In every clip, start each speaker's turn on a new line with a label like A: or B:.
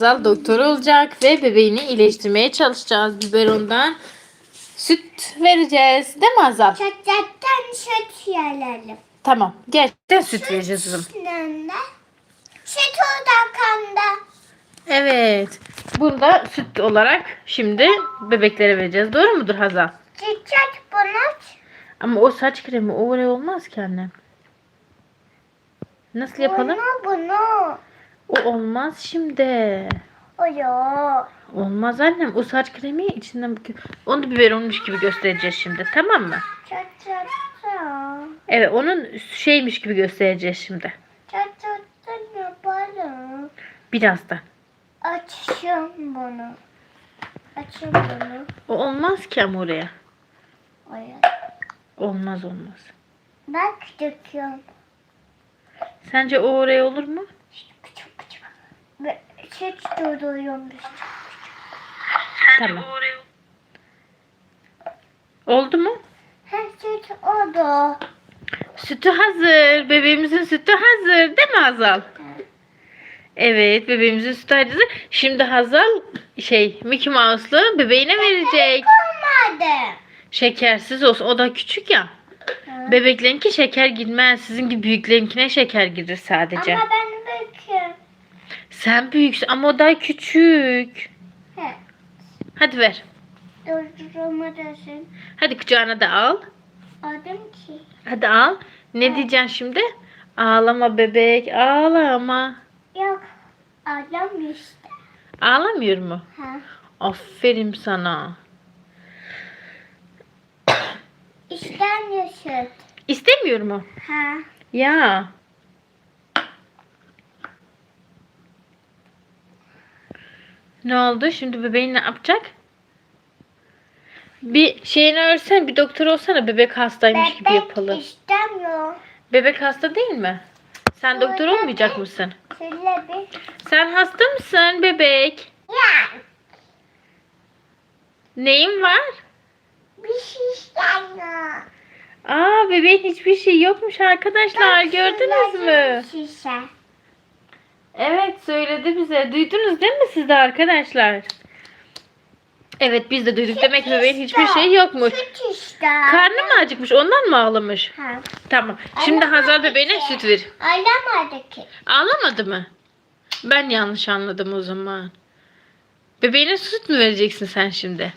A: Hazal doktor olacak ve bebeğini iyileştirmeye çalışacağız. Biberondan süt vereceğiz. Değil mi Hazal?
B: Çocuktan süt yiyelim.
A: Tamam. Gerçekten süt vereceğiz kızım.
B: Süt orada kanda.
A: Evet. Bunu da süt olarak şimdi bebeklere vereceğiz. Doğru mudur Hazal?
B: Çiçek bunu.
A: Ama o saç kremi o öyle olmaz ki annem. Nasıl yapalım?
B: Bunu bunu.
A: O olmaz şimdi.
B: O yok.
A: Olmaz annem. O saç kremi içinden onu biber olmuş gibi göstereceğiz şimdi. Tamam mı?
B: Çocuktan.
A: Evet onun şeymiş gibi göstereceğiz şimdi.
B: Çocuktan yaparım.
A: Birazdan.
B: Açıyorum bunu. Açıyorum bunu.
A: O olmaz ki ama oraya.
B: Oraya.
A: Olmaz olmaz.
B: Bak döküyorum.
A: Sence o oraya olur mu?
B: Küçük küçük. Ve süt dolduruyorum.
A: Tamam. Oldu mu?
B: Her süt oldu.
A: Sütü hazır. Bebeğimizin sütü hazır. Değil mi Hazal? Evet bebeğimizin sütü hazır. Şimdi Hazal şey Mickey Mouse'lu bebeğine verecek.
B: Olmadı.
A: Şekersiz olsun. O da küçük ya. Bebeklerinki şeker girmez. Sizin gibi büyüklerinkine şeker girir sadece.
B: Ama ben.
A: Sen büyüksün ama o daha küçük.
B: He.
A: Hadi ver.
B: Durduramadasın.
A: Hadi kucağına da al.
B: Adım ki.
A: Hadi al. Ne diyeceksin şimdi? Ağlama bebek, ağlama.
B: Yok. Adam işte.
A: Ağlamıyor mu?
B: Ha.
A: Aferin sana.
B: İstemiyor süt.
A: İstemiyor mu?
B: Ha.
A: Ya. Ne oldu? Şimdi bebeğin ne yapacak? Bir şeyini örsen, bir doktor olsana bebek hastaymış gibi yapalım.
B: istemiyor.
A: Bebek hasta değil mi? Sen doktor olmayacak mısın?
B: Söyle bir.
A: Sen hasta mısın bebek?
B: Ya.
A: Neyin var?
B: Bir şey istemiyor.
A: Aa bebeğin hiçbir şey yokmuş arkadaşlar. Gördünüz mü?
B: Şişe.
A: Evet söyledi bize. Duydunuz değil mi siz de arkadaşlar? Evet biz de duyduk. Demek ki bebeğin hiçbir şey yokmuş.
B: Süt işte.
A: Karnı mı acıkmış? Ondan mı ağlamış?
B: Ha.
A: Tamam. Şimdi Hazal bebeğine süt ver.
B: Alamadı ki.
A: Ağlamadı mı? Ben yanlış anladım o zaman. Bebeğine süt mü vereceksin sen şimdi?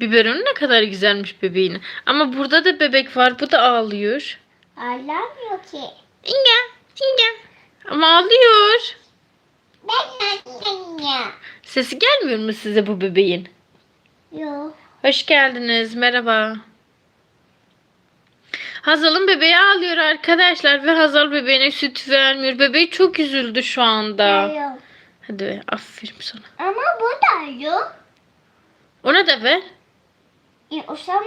A: Biberonu ne kadar güzelmiş bebeğine. Ama burada da bebek var. Bu da ağlıyor.
B: Alamıyor ki.
A: İnge, inge. Ama ağlıyor.
B: Ben annem.
A: Sesi gelmiyor mu size bu bebeğin?
B: Yok.
A: Hoş geldiniz. Merhaba. Hazal'ın bebeği ağlıyor arkadaşlar ve Hazal bebeğine süt vermiyor. Bebeği çok üzüldü şu anda.
B: Yok.
A: Hadi be, aferin sana.
B: Ama bu da yok.
A: Ona da ver.
B: E, o sana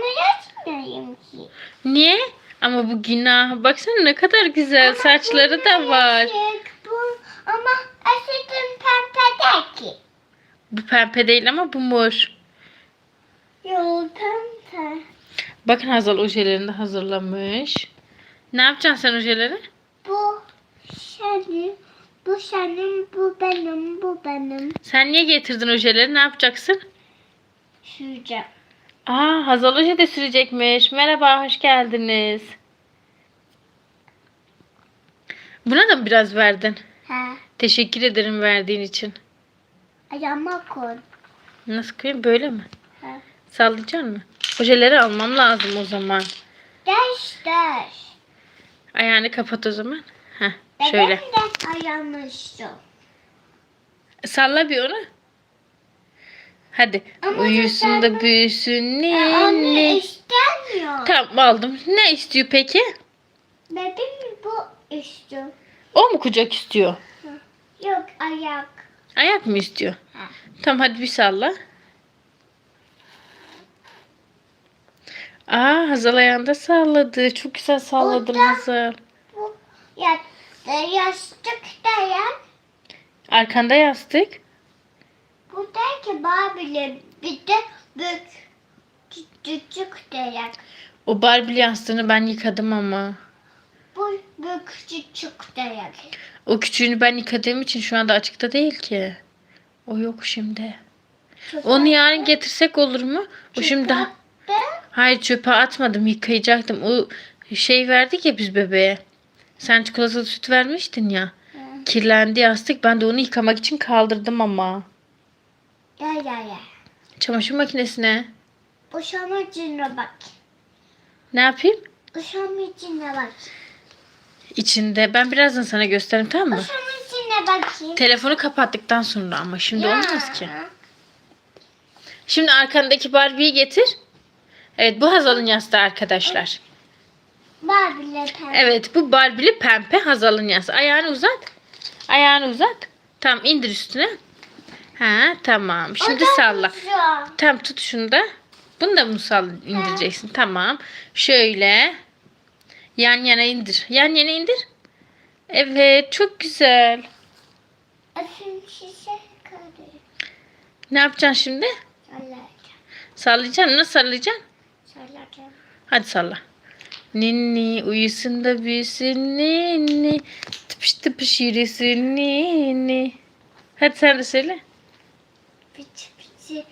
B: yazmayayım ki.
A: Niye? Ama bu günah. Baksana ne kadar güzel. Saçları da var.
B: Yeşil, Bu, ama aslında pembe değil ki.
A: Bu pembe değil ama bu mor.
B: Yok pembe.
A: Bakın Hazal ojelerini de hazırlamış. Ne yapacaksın sen ojeleri?
B: Bu senin, bu senin, bu benim, bu benim.
A: Sen niye getirdin ojeleri? Ne yapacaksın?
B: Şurada.
A: Aa Hazal oje de sürecekmiş. Merhaba, hoş geldiniz. Buna da mı biraz verdin?
B: Ha.
A: Teşekkür ederim verdiğin için.
B: Ayağıma koy.
A: Nasıl koyayım? Böyle mi?
B: Ha.
A: Sallayacaksın mı? Ojeleri almam lazım o zaman.
B: Ders ders.
A: Ayağını kapat o zaman. Heh, şöyle.
B: de ayağımı.
A: Salla bir onu. Hadi.
B: Ama
A: Uyusun da büyüsün. Ne
B: Anne
A: ne.
B: istemiyor.
A: Tamam aldım. Ne istiyor peki?
B: Bebeğim bu istiyor.
A: O mu kucak istiyor?
B: Yok ayak.
A: Ayak mı istiyor?
B: Ha.
A: Tamam hadi bir salla. Aa Hazal ayağında salladı. Çok güzel salladın
B: Orada.
A: Hazal.
B: Bu yattı yastık dayan.
A: Arkanda yastık.
B: Bu da ki Barbie'le bir de büyük küçük dayak.
A: O Barbie yastığını ben yıkadım ama.
B: Bu büyük küçük dayak.
A: O küçüğünü ben yıkadığım için şu anda açıkta değil ki. O yok şimdi.
B: Çöpe
A: Onu yarın getirsek olur mu? O şimdi daha... Hayır çöpe atmadım yıkayacaktım. O şey verdik ya biz bebeğe. Sen çikolatalı süt vermiştin ya.
B: Hı.
A: Kirlendi yastık. Ben de onu yıkamak için kaldırdım ama.
B: Ya ya ya.
A: Çamaşır makinesine.
B: Boşanmacına bak.
A: Ne yapayım?
B: Boşanmacına bak.
A: İçinde. Ben birazdan sana gösteririm tamam mı?
B: Boşanmacına bakayım.
A: Telefonu kapattıktan sonra ama şimdi
B: Ya.
A: olmaz ki. Şimdi arkandaki Barbie'yi getir. Evet bu Hazal'ın yastığı arkadaşlar.
B: Barbie'le pembe.
A: Evet bu Barbie'li pembe Hazal'ın yastığı. Ayağını uzat. Ayağını uzat. Tamam indir üstüne. Ha tamam. Şimdi
B: O da
A: salla. Tamam tut şunu da. Bunu da mı sal indireceksin? Tamam. Şöyle. Yan yana indir. Yan yana indir. Evet çok güzel. Ne yapacaksın şimdi?
B: Sallayacağım.
A: Sallayacaksın. Nasıl sallayacaksın?
B: Sallayacağım.
A: Hadi salla. Ninni uyusun da büyüsün ninni. Tıpış tıpış yürüsün ninni. Hadi sen de söyle.
B: Piçi.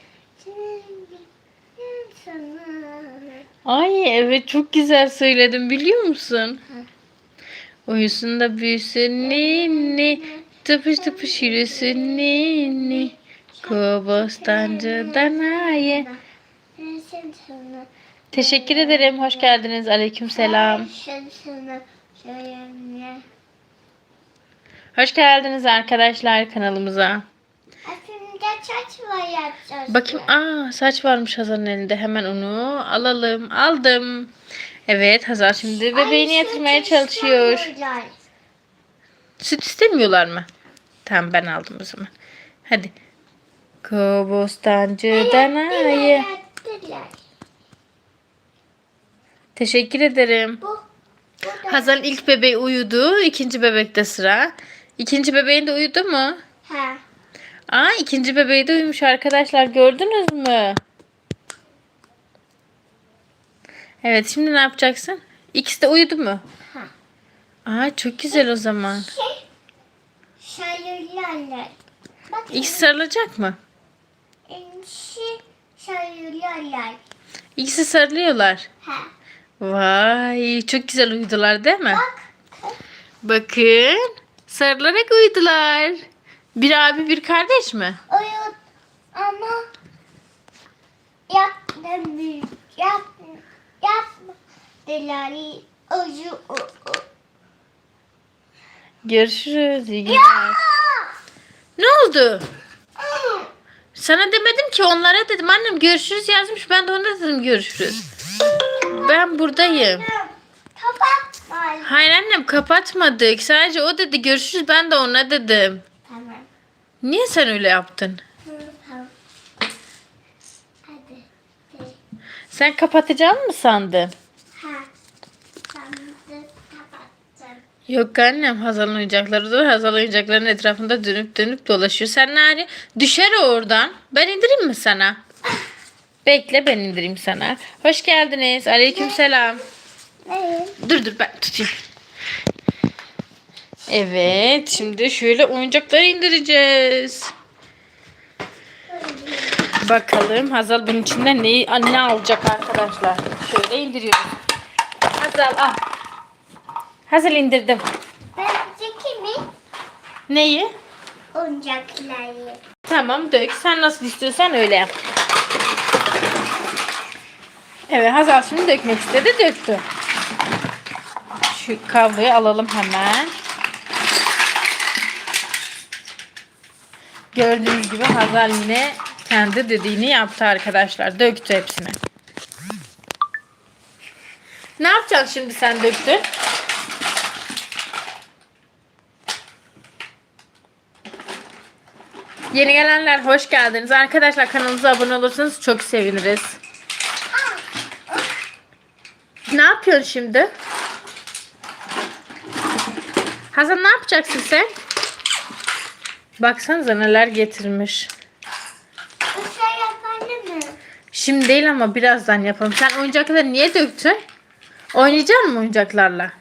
A: Ay evet çok güzel söyledim biliyor musun? Uyusun da büyüsün ninni. Tıpış tıpış yürüsün ninni. Kobostancıdan aye.
B: Sen sana.
A: Teşekkür ederim. Hoş geldiniz. Aleyküm selam. Hoş geldiniz arkadaşlar kanalımıza.
B: Saç var yapacağız.
A: Bakayım. Aa saç varmış Hazar'ın elinde. Hemen onu alalım. Aldım. Evet Hazar şimdi bebeğini
B: Ay,
A: yatırmaya
B: süt
A: çalışıyor.
B: istemiyorlar.
A: Süt istemiyorlar mı? Tamam ben aldım o zaman. Hadi. Kobostancıdan ayı.
B: Yaptılar.
A: Teşekkür ederim.
B: Bu. Bu da.
A: Hazar'ın ilk bebeği uyudu. ikinci bebekte sıra. İkinci bebeğin de uyudu mu?
B: Ha.
A: Aa ikinci bebeği de uyumuş arkadaşlar. Gördünüz mü? Evet şimdi ne yapacaksın? İkisi de uyudu mu?
B: Ha.
A: Aa çok güzel o zaman.
B: Şey. Bak.
A: İkisi sarılacak mı?
B: İnşi sayılarlar.
A: İkisi sarılıyorlar.
B: Ha.
A: Vay çok güzel uyudular değil mi?
B: Bak.
A: Bakın sarılarak uyudular. Bir abi bir kardeş mi?
B: Uyut. Ama. Yapma büyük. Yapma. Yapma. Delali. U-
A: Görüşürüz. iyi günler. Ne oldu? Sana demedim ki onlara dedim annem görüşürüz yazmış ben de ona dedim görüşürüz. Ben buradayım.
B: Kapatma.
A: Hayır annem kapatmadık. Sadece o dedi görüşürüz ben de ona dedim. Niye sen öyle yaptın? Sen kapatacağını mı sandın?
B: Ha. Sandık kapattım.
A: Yok annem Hazal'ın oyuncakları da Hazal oyuncakların etrafında dönüp dönüp dolaşıyor. Sen nari düşer o oradan. Ben indireyim mi sana? Bekle ben indireyim sana. Hoş geldiniz. Aleykümselam.
B: Evet.
A: Dur dur ben tutayım. Evet şimdi şöyle oyuncakları indireceğiz. Bakalım Hazal bunun içinden neyi, ne alacak arkadaşlar. Şöyle indiriyoruz. Hazal al. Hazal indirdim.
B: Bence kimi?
A: Neyi?
B: Oyuncakları.
A: Tamam dök. Sen nasıl istiyorsan öyle yap. Evet Hazal şimdi dökmek istedi döktü. Şu kabloyu alalım hemen. Gördüğünüz gibi Hazal yine kendi dediğini yaptı arkadaşlar. Döktü hepsini. Ne yapacaksın şimdi sen döktün? Yeni gelenler hoş geldiniz. Arkadaşlar kanalımıza abone olursanız çok seviniriz. Ne yapıyorsun şimdi? Hazan ne yapacaksın sen? Baksanıza neler getirmiş.
B: Sen şey yapmadın mı?
A: Şimdi değil ama birazdan yapalım. Sen oyuncakları niye döktün? Oynayacak mısın oyuncaklarla?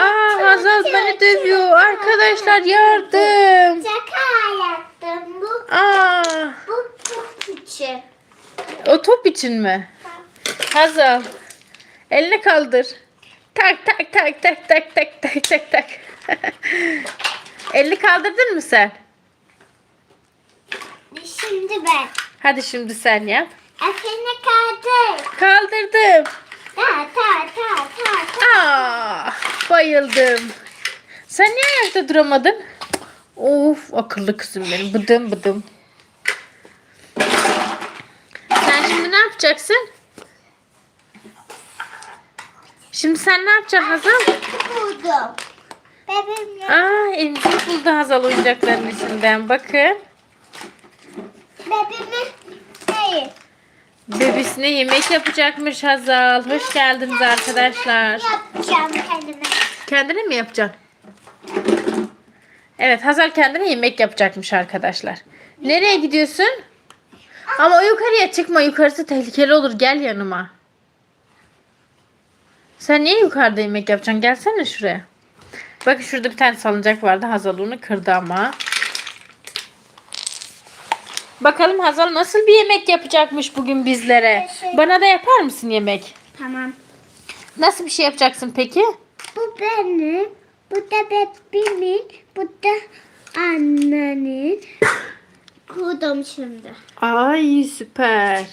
A: Aa Hazaz beni dövüyor. Arkadaşlar yardım.
B: Şaka yaptım. Bu, Aa, bu top için.
A: o top için mi? Hazal. Elini kaldır. Tak tak tak tak tak tak tak tak tak. Elini kaldırdın mı sen?
B: Şimdi ben.
A: Hadi şimdi sen yap.
B: Efendim kaldı.
A: Kaldırdım.
B: Ta ta ta ta ta.
A: Aa, bayıldım. Sen niye ayakta duramadın? Of akıllı kızım benim. Bıdım bıdım. Sen şimdi ne yapacaksın? Şimdi sen ne yapacaksın Hazal?
B: Buldum.
A: Aa elimizi buldu Hazal oyuncakların içinden. Bakın.
B: Bebeğimi hayır.
A: Bebisine yemek yapacakmış Hazal. Hoş geldiniz arkadaşlar.
B: Yapacağım kendime.
A: Kendine mi yapacaksın? Evet Hazal kendine yemek yapacakmış arkadaşlar. Nereye gidiyorsun? Ama yukarıya çıkma. Yukarısı tehlikeli olur. Gel yanıma. Sen niye yukarıda yemek yapacaksın? Gelsene şuraya. Bakın şurada bir tane salıncak vardı. Hazal onu kırdı ama. Bakalım Hazal nasıl bir yemek yapacakmış bugün bizlere.
B: Teşekkür-
A: Bana da yapar mısın yemek?
B: Tamam.
A: Nasıl bir şey yapacaksın peki?
B: Bu benim. Bu da bebeğimin. Bu da annenin. Kurdum şimdi.
A: Ay süper.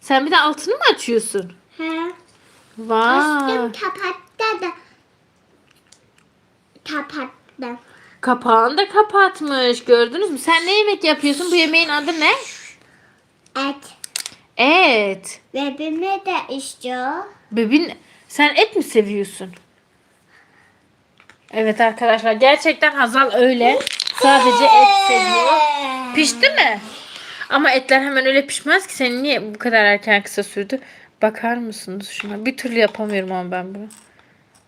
A: Sen bir de altını mı açıyorsun?
B: He.
A: Vay.
B: Kapattı da. Kapattım.
A: Kapağını da kapatmış. Gördünüz mü? Sen ne yemek yapıyorsun? Bu yemeğin adı ne?
B: Et.
A: Et.
B: Bebeğime de istiyor.
A: Bebin sen et mi seviyorsun? Evet arkadaşlar gerçekten Hazal öyle. Sadece et seviyor. Pişti mi? Ama etler hemen öyle pişmez ki. Senin niye bu kadar erken kısa sürdü? Bakar mısınız şuna? Bir türlü yapamıyorum ama ben bunu.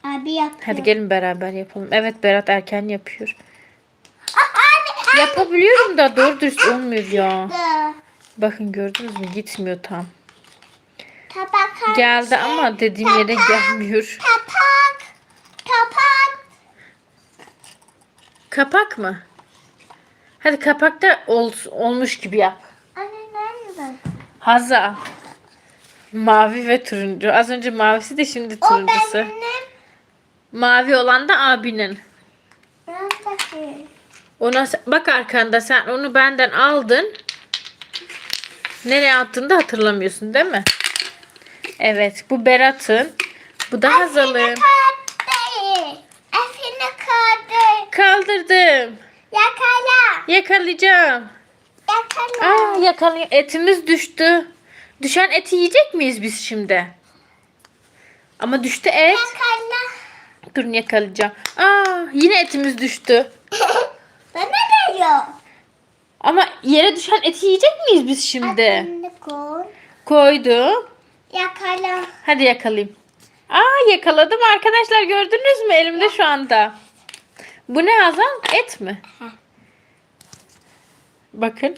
B: Abi yapıyor.
A: Hadi gelin beraber yapalım. Evet Berat erken yapıyor. Yapabiliyorum da doğru dürüst olmuyor ya. Bakın gördünüz mü gitmiyor tam.
B: Tabak.
A: Geldi ama dediğim yere gelmiyor.
B: Kapak. Kapak.
A: Kapak mı? Hadi kapakta ol, olmuş gibi yap.
B: Anne nerede?
A: Haza. Mavi ve turuncu. Az önce mavisi de şimdi
B: O
A: turuncusu.
B: benim.
A: Mavi olan da abinin.
B: Nerede?
A: Ona bak arkanda sen onu benden aldın. Nereye attığını da hatırlamıyorsun değil mi? Evet bu Berat'ın. Bu da Hazal'ın.
B: Kadı. Efendim kadı.
A: Kaldırdım.
B: Yakala.
A: Yakalayacağım.
B: Yakala.
A: Aa yakalay etimiz düştü. Düşen eti yiyecek miyiz biz şimdi? Ama düştü et. Dur yakalayacağım. Aa yine etimiz düştü.
B: Bana da yok.
A: Ama yere düşen eti yiyecek miyiz biz şimdi?
B: Koy.
A: Koydum.
B: Yakala.
A: Hadi yakalayayım. Aa yakaladım arkadaşlar gördünüz mü elimde şu anda. Bu ne Hazan? Et mi? Bakın.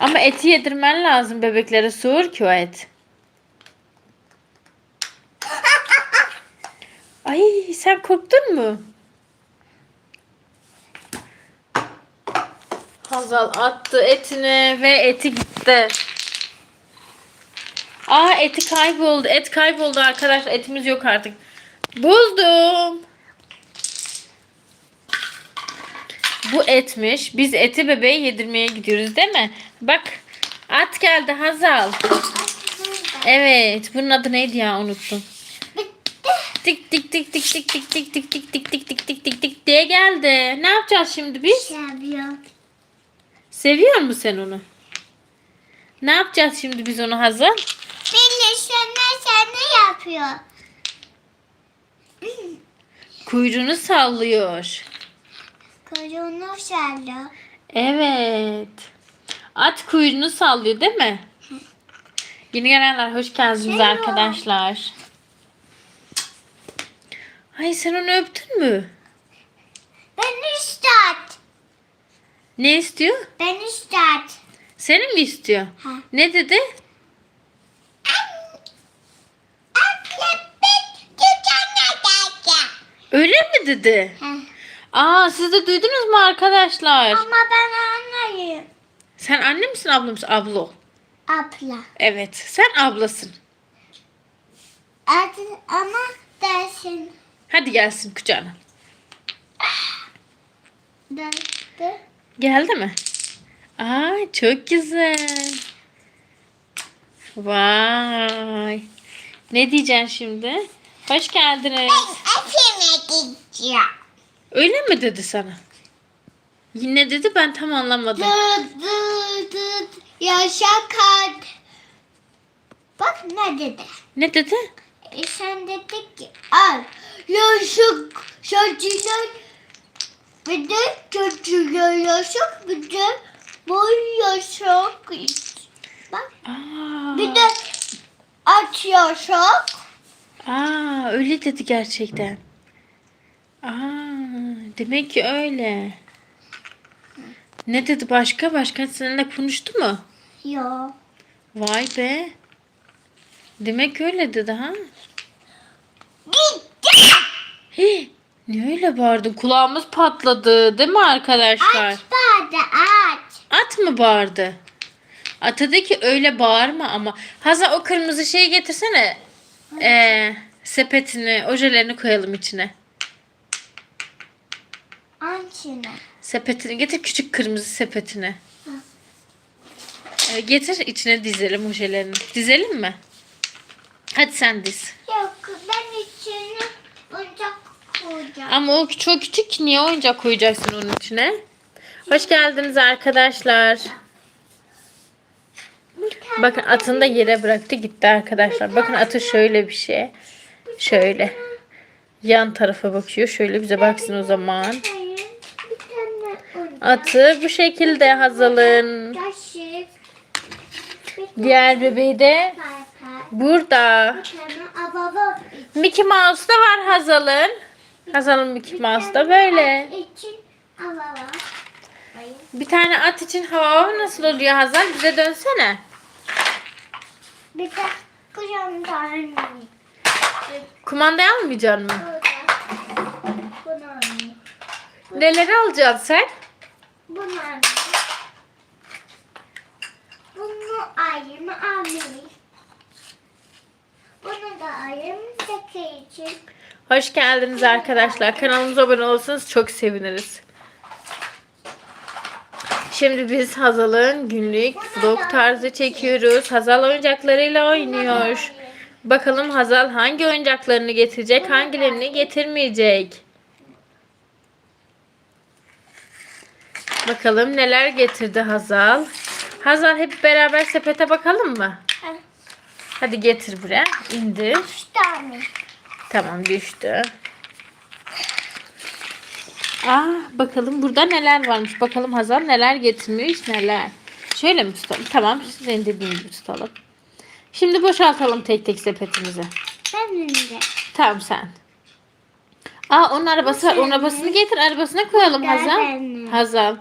A: Ama eti yedirmen lazım bebeklere sığır ki o et. Ay sen korktun mu? Hazal attı etini ve eti gitti. Aa eti kayboldu. Et kayboldu arkadaşlar. Etimiz yok artık. Buldum. Bu etmiş. Biz eti bebeğe yedirmeye gidiyoruz değil mi? Bak at geldi Hazal. Evet. Bunun adı neydi ya unuttum. Tik tik tik tik tik tik tik tik tik tik tik tik tik tik tik diye geldi. Ne yapacağız şimdi biz?
B: Seviyor.
A: Seviyor musun sen onu? Ne yapacağız şimdi biz onu Hazal?
B: Beni sana sana yapıyor.
A: Kuyruğunu sallıyor.
B: Kuyruğunu sallıyor.
A: Evet. At kuyruğunu sallıyor değil mi? Yeni gelenler hoş geldiniz
B: Şey
A: arkadaşlar. Ay sen onu öptün mü?
B: Ben istat.
A: Ne istiyor?
B: Ben istat.
A: Seni mi istiyor?
B: Ha.
A: Ne dedi? Öyle mi dedi?
B: Ha.
A: Aa siz de duydunuz mu arkadaşlar?
B: Ama ben anlayayım.
A: Sen anne misin abla mısın? Abla ol.
B: Abla.
A: Evet. Sen ablasın.
B: Adı ama dersin.
A: Hadi gelsin kucağına.
B: Derdi.
A: Geldi mi? Aa çok güzel. Vay. Ne diyeceksin şimdi? Hoş geldiniz.
B: Efime gideceğim.
A: Öyle mi dedi sana? Yine dedi ben tam anlamadım.
B: Dıt dıt dıt. Yaşa kart. Bak ne dedi.
A: Ne dedi?
B: E sen dedi ki al. Yaşık çocuğlar. Bir de çocuğlar yaşık bir de boy yaşık. Bak
A: Aa,
B: bir de aç yaşık.
A: aa öyle dedi gerçekten. Demek ki öyle. Ne dedi başka? Başka seninle konuştu mu?
B: Yok.
A: Vay be. Demek öyle dedi ha? Hii, ne öyle bağırdın? Kulağımız patladı değil mi arkadaşlar?
B: Aç bari aç.
A: At mı bağırdı? Ata ki öyle bağırma ama. Hazal o kırmızı şeyi getirsene. Ee, sepetini, ojelerini koyalım içine.
B: Aç yine.
A: Sepetini getir küçük kırmızı sepetini. Ee, getir içine dizelim ojelerini. Dizelim mi? Hadi sen diz.
B: Yok ben içine oyuncak koyacağım.
A: Ama o çok küçük niye oyuncak koyacaksın onun içine? Hoş geldiniz arkadaşlar. Bakın atını da yere bıraktı gitti arkadaşlar. Bakın atı şöyle bir şey. Şöyle. Yan tarafa bakıyor. Şöyle bize baksın o zaman.
B: Hayır, bir tane oyuncak.
A: Atı bu şekilde Hazal'ın. Diğer bebeği de burada. Mickey Mouse da var Hazal'ın. Hazal'ın Mickey Mouse da böyle. Bir tane at için hava nasıl oluyor Hazal? Bize dönsene.
B: Bir de kucağım tane.
A: Kumandayı almayacaksın mı? Neleri alacaksın sen?
B: Bunu alayım. Bunu alayım alayım. Bunu da alayım şeker için.
A: Hoş geldiniz arkadaşlar. Kanalımıza abone olursanız çok seviniriz. Şimdi biz Hazal'ın günlük vlog tarzı çekiyoruz. Hazal oyuncaklarıyla oynuyor. Bakalım Hazal hangi oyuncaklarını getirecek, hangilerini getirmeyecek. Bakalım neler getirdi Hazal. Hazal hep beraber sepete bakalım mı? Hadi getir buraya. İndir.
B: Üç tane.
A: Tamam düştü. Aa, bakalım burada neler varmış. Bakalım Hazal neler getirmiş neler. Şöyle mi tutalım? Tamam sizin dediğim gibi tutalım. Şimdi boşaltalım tek tek sepetimizi.
B: Benim de.
A: Tamam sen. Aa onun arabası var. Onun arabasını getir arabasına koyalım Hazal. Hazal.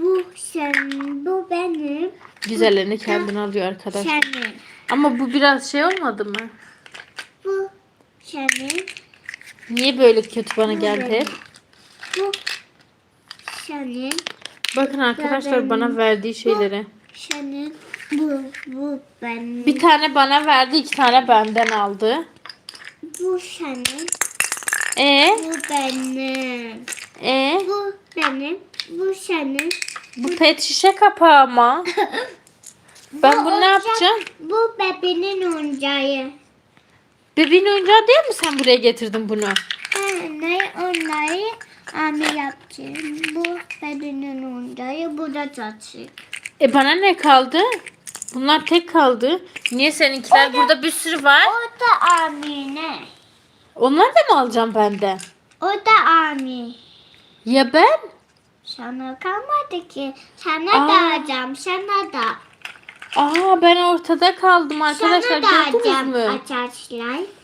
B: Bu senin, bu benim,
A: Güzellerini kendine alıyor arkadaşlar.
B: senin.
A: Ama bu biraz şey olmadı mı?
B: Bu senin,
A: Niye böyle kötü bana geldi hep?
B: bu senin,
A: Bakın arkadaşlar bana verdiği şeyleri.
B: senin, bu, bu benim,
A: Bir tane bana verdi, iki tane benden aldı.
B: bu senin,
A: E
B: bu benim,
A: e
B: bu benim, bu senin.
A: bu pet şişe kapağı ama. Ben
B: Bu
A: bunu ne
B: oyuncak-
A: yapacağım?
B: Bu bebeğin oyuncağı.
A: Bebeğin oyuncağı değil mi sen buraya getirdin bunu?
B: Ne onları ami yaptı. Bu bebeğin oyuncağı, bu da çatı.
A: E bana ne kaldı? Bunlar tek kaldı. Niye seninkiler burada bir sürü var?
B: O da amine.
A: Onları da mı alacağım benden?
B: O da ami.
A: Ya ben?
B: Sana kalmadı ki. Sana
A: Aa.
B: da alacağım. Sana da.
A: Aa ben ortada kaldım arkadaşlar
B: Sana da
A: gördünüz
B: alacağım
A: mü?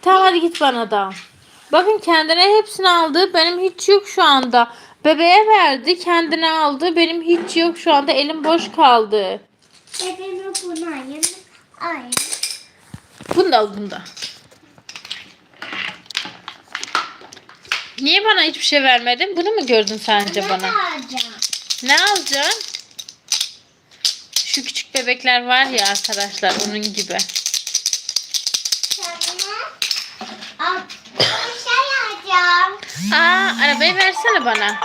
A: Tamam hadi git bana da. Bakın kendine hepsini aldı. Benim hiç yok şu anda. Bebeğe verdi kendine aldı. Benim hiç yok şu anda. Elim boş kaldı.
B: Bebeğimi bunu ayım. Ayım.
A: Bunu da al bunu da. Niye bana hiçbir şey vermedin? Bunu mu gördün sence
B: Sana
A: bana?
B: alacağım.
A: Ne alacaksın? Şu küçük bebekler var ya arkadaşlar onun gibi.
B: Sonra al. Bir şey alacağım.
A: Aa arabayı versene bana.